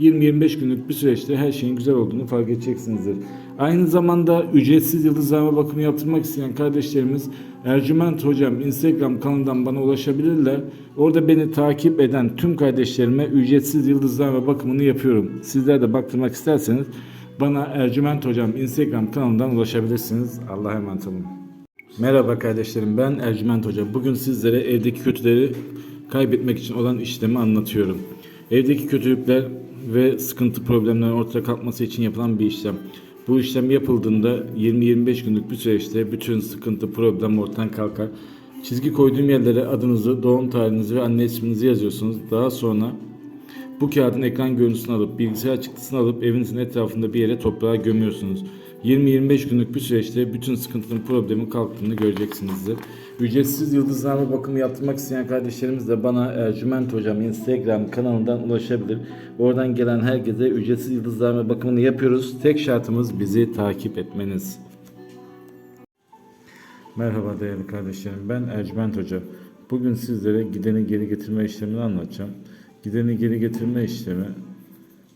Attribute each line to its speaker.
Speaker 1: 20-25 günlük bir süreçte her şeyin güzel olduğunu fark edeceksinizdir. Aynı zamanda ücretsiz yıldızlama bakımı yaptırmak isteyen kardeşlerimiz Ercüment Hocam Instagram kanalından bana ulaşabilirler. Orada beni takip eden tüm kardeşlerime ücretsiz yıldızlama bakımını yapıyorum. Sizler de baktırmak isterseniz bana Ercüment Hocam Instagram kanalından ulaşabilirsiniz. Allah'a emanet olun. Merhaba kardeşlerim ben Ercüment Hoca. Bugün sizlere evdeki kötüleri kaybetmek için olan işlemi anlatıyorum. Evdeki kötülükler ve sıkıntı problemlerin ortaya kalkması için yapılan bir işlem. Bu işlem yapıldığında 20-25 günlük bir süreçte bütün sıkıntı problem ortadan kalkar. Çizgi koyduğum yerlere adınızı, doğum tarihinizi ve anne isminizi yazıyorsunuz. Daha sonra bu kağıdın ekran görüntüsünü alıp bilgisayar çıktısını alıp evinizin etrafında bir yere toprağa gömüyorsunuz. 20-25 günlük bir süreçte bütün sıkıntının problemin kalktığını göreceksinizdir. Ücretsiz yıldızlama bakımı yaptırmak isteyen kardeşlerimiz de bana Ercüment Hocam Instagram kanalından ulaşabilir. Oradan gelen herkese ücretsiz yıldızlama bakımını yapıyoruz. Tek şartımız bizi takip etmeniz. Merhaba değerli kardeşlerim. Ben Ercüment Hoca. Bugün sizlere gideni geri getirme işlemini anlatacağım. Gideni geri getirme işlemi